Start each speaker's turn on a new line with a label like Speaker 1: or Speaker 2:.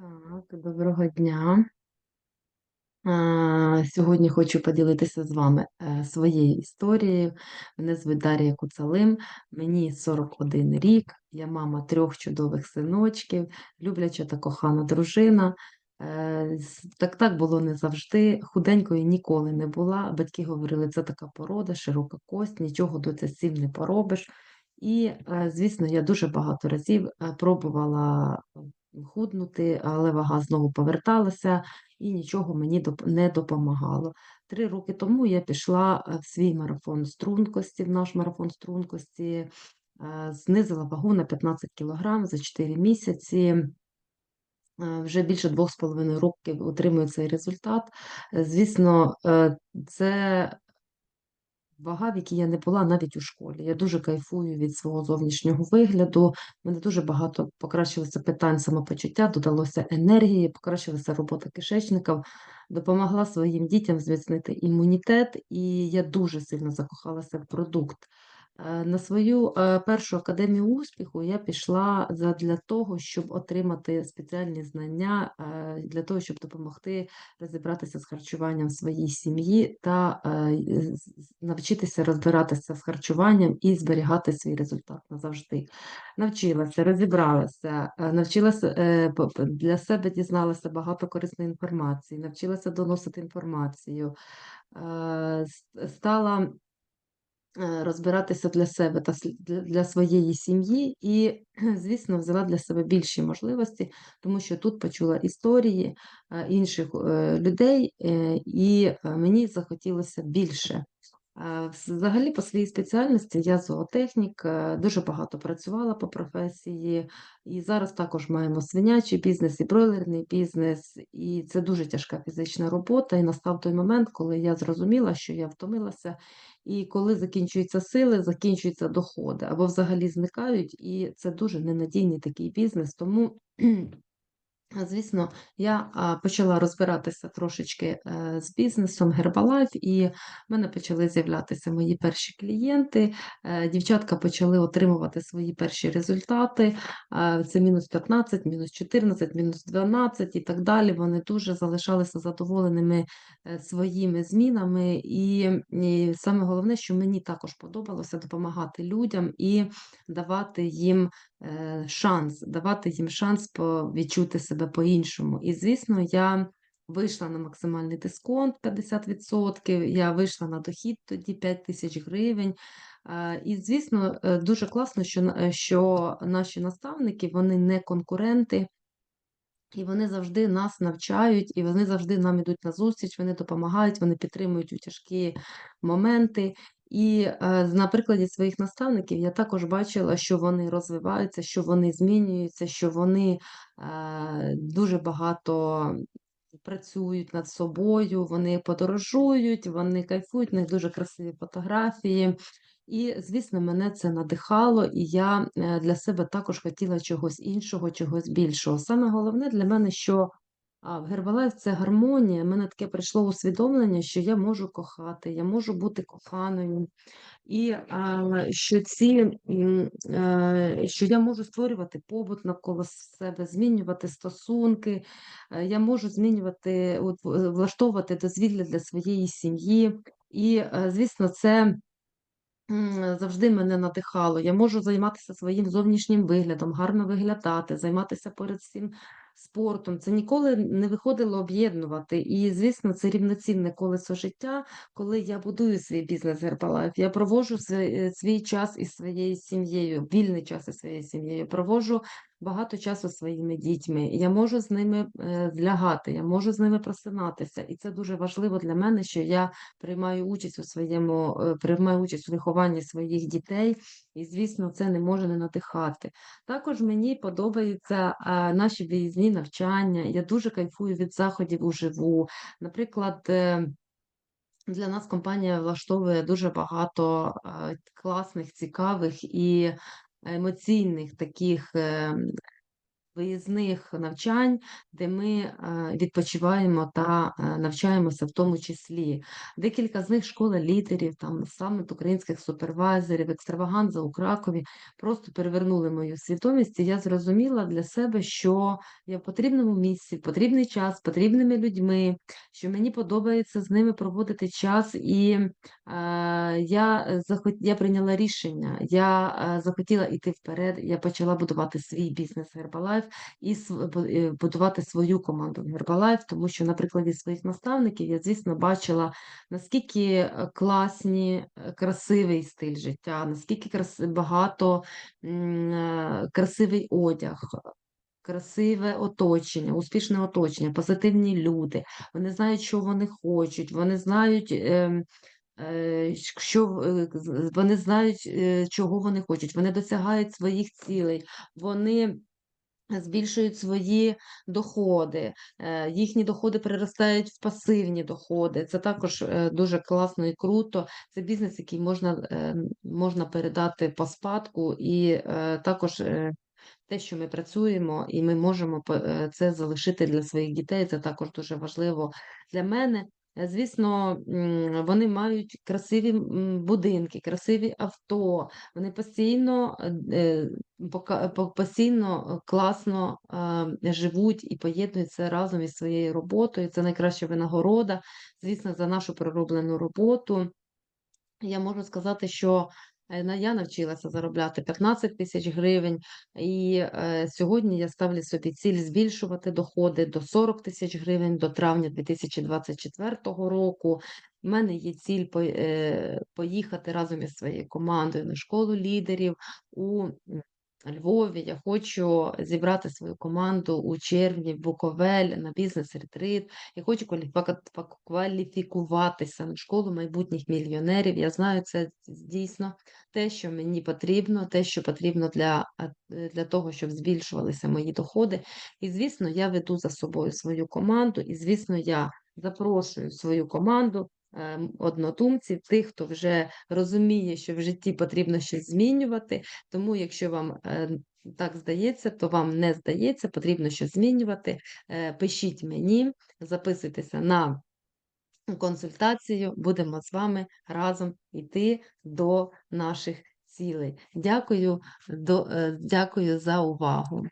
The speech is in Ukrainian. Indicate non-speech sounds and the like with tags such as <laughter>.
Speaker 1: Так, доброго дня. Сьогодні хочу поділитися з вами е, своєю історією. Мене звуть Дар'я Куцалим, мені 41 рік, я мама трьох чудових синочків, любляча та кохана дружина. Е, Так так було не завжди. Худенькою ніколи не була. Батьки говорили, це така порода, широка кость, нічого до це цим не поробиш. І, е, звісно, я дуже багато разів пробувала худнути, але вага знову поверталася і нічого мені не допомагало. Три роки тому я пішла е, в свій марафон стрункості, в наш марафон стрункості, е, знизила вагу на 15 кг за 4 місяці. Е, Вже більше двох з половиною років отримую цей результат. Звісно, це вага, в якій я не була навіть у школі. Я дуже кайфую від свого зовнішнього вигляду. Мене дуже багато покращилося питань самопочуття, додалося енергії, покращилася робота кишечника, допомогла своїм дітям зміцнити імунітет, і я дуже сильно закохалася в продукт. Е, На свою е, першу академію успіху я пішла для того, щоб отримати спеціальні знання, е, для того, щоб допомогти розібратися з харчуванням в своїй сім'ї та навчитися розбиратися з харчуванням і зберігати свій результат назавжди. Навчилася, розібралася, навчилася для себе дізналася багато корисної інформації, навчилася доносити інформацію, стала розбиратися для себе та для своєї сім'ї, і, <clears throat> звісно, взяла для себе більші можливості, тому що тут почула історії е, інших е, людей, е, і е, мені захотілося більше. Е, Взагалі, по своїй спеціальності я зоотехнік, е, дуже багато працювала по професії, і зараз також маємо свинячий бізнес і бройлерний бізнес, і це дуже тяжка фізична робота. І настав той момент, коли я зрозуміла, що я втомилася, і коли закінчуються сили, закінчуються доходи або взагалі зникають, і це дуже ненадійний такий бізнес. Тому Звісно, я почала розбиратися трошечки е, з бізнесом Herbalife, і в мене почали з'являтися мої перші клієнти. Е, Дівчатка почали отримувати свої перші результати. Е, Це мінус 15, мінус 14, мінус 12 і так далі. Вони дуже залишалися задоволеними своїми змінами. І, саме головне, що мені також подобалося допомагати людям і давати їм шанс, давати їм шанс відчути себе по-іншому. І, звісно, я вийшла на максимальний дисконт 50%, я вийшла на дохід тоді 5 тисяч гривень. Е, І, звісно, е, дуже класно, що, е, що наші наставники вони не конкуренти. І вони завжди нас навчають, і вони завжди нам ідуть на зустріч, вони допомагають, вони підтримують у тяжкі моменти. І е, на прикладі своїх наставників я також бачила, що вони розвиваються, що вони змінюються, що вони е, дуже багато працюють над собою, вони подорожують, вони кайфують, в них дуже красиві фотографії. І, звісно, мене це надихало, і я е, для себе також хотіла чогось іншого, чогось більшого. Саме головне для мене, що в Herbalife це гармонія. Мене таке прийшло усвідомлення, що я можу кохати, я можу бути коханою, і що ці, е, що я можу створювати побут навколо себе, змінювати стосунки, е, я можу змінювати, влаштовувати дозвілля для своєї сім'ї. І, звісно, це. Завжди мене надихало. Я можу займатися своїм зовнішнім виглядом, гарно виглядати, займатися перед всім спортом. Це ніколи не виходило об'єднувати. І, звісно, це рівноцінне колесо життя, коли я будую свій бізнес Herbalife. Я проводжу свій, е, свій час із своєю сім'єю, вільний час із своєю сім'єю. Проводжу багато часу своїми дітьми. Я можу з ними е, злягати, я можу з ними просинатися. І це дуже важливо для мене, що я приймаю участь у своєму, е, приймаю участь у вихованні своїх дітей, і, звісно, це не може не надихати. Також мені подобаються наші виїзні навчання. Я дуже кайфую від заходів уживу. Наприклад, е, для нас компанія влаштовує дуже багато е, класних, цікавих і емоційних таких. Виїзних навчань, де ми е, відпочиваємо та е, навчаємося в тому числі. Декілька з них школа лідерів, там саміт українських супервайзерів, екстраваганза у Кракові. Просто перевернули мою свідомість, і я зрозуміла для себе, що я в потрібному місці, в потрібний час, з потрібними людьми, що мені подобається з ними проводити час, і е, я, захот... я прийняла рішення, я е, захотіла йти вперед, я почала будувати свій бізнес Herbalife і будувати свою команду в Herbalife, тому що на прикладі своїх наставників я, звісно, бачила, наскільки е, класні, е, красивий стиль життя, наскільки багато е, красивий одяг. Красиве оточення, успішне оточення, позитивні люди. Вони знають, що вони хочуть, вони знають, ем, що вони знають, чого вони хочуть, вони досягають своїх цілей, вони збільшують свої доходи, е, їхні доходи переростають в пасивні доходи. Це також е, дуже класно і круто. Це бізнес, який можна, е, можна передати по спадку, і також те, що ми працюємо, і ми можемо це залишити для своїх дітей. Це також дуже важливо для мене. Звісно, вони мають красиві будинки, красиві авто. Вони постійно е, постійно класно живуть і поєднуються разом із своєю роботою. Це найкраща винагорода, звісно, за нашу пророблену роботу. Я можу сказати, що я навчилася заробляти 15 тисяч гривень, і е, сьогодні я ставлю собі ціль збільшувати доходи до 40 тисяч гривень до травня 2024 року. У мене є ціль е, поїхати разом із своєю командою на школу лідерів у Львові. Я хочу зібрати свою команду у червні в Буковель на бізнес-ретрит. Я хочу кваліфікуватися на школу майбутніх мільйонерів. Я знаю, це дійсно те, що мені потрібно, те, що потрібно для, е, для того, щоб збільшувалися мої доходи. І, звісно, я веду за собою свою команду, і, звісно, я запрошую свою команду. Е, Однодумців, тих, хто вже розуміє, що в житті потрібно щось змінювати. Тому, якщо вам е, так здається, то вам не здається, потрібно щось змінювати. Е, Пишіть мені, записуйтеся на консультацію, будемо з вами разом йти до наших цілей. Дякую, до, е, дякую за увагу.